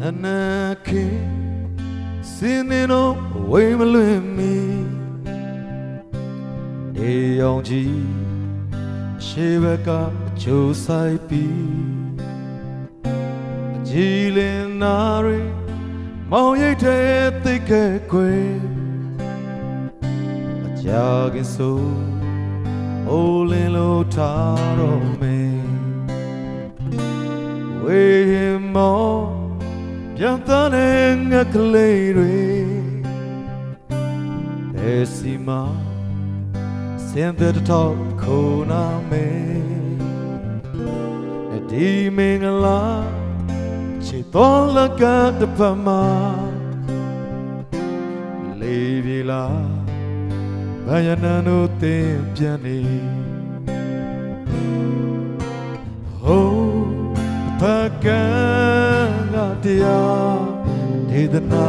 နာခေစင်းနေတော့ဝိမလွင်မီနေအောင်ကြီးရှေးဘက်ကချိုးဆိုင်ပြီးအကြည်လင်နာရီမောင်ရိပ်တဲ့သိကဲခွေအကြာကင်ဆိုအိုးလင်းလို့ထားတော့မင်းဝေးရင်မော ပြန်သားတဲ့ငါကလေးတွေတဲ့စီမာစင်တဲ့တော့ခိုးနာမေဒီမင်္ဂလာချစ်တော်လကတပမာလေးပြေလာဘာယနန်တို့တင်ပြန်နေဟိုးပကံက တရားဒေသနာ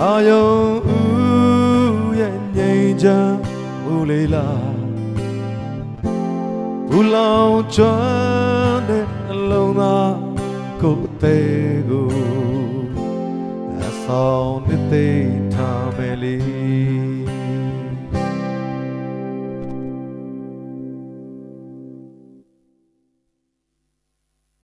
အာယုံဦးရဲ့ငြိမ်ချမ်းဦးလေးလားဘူလောင်ချမ်းတဲ့နှလုံးသားကိုယ်သေးကိုအဆောင်နှစ်သိမ့်ထားမယ်လေ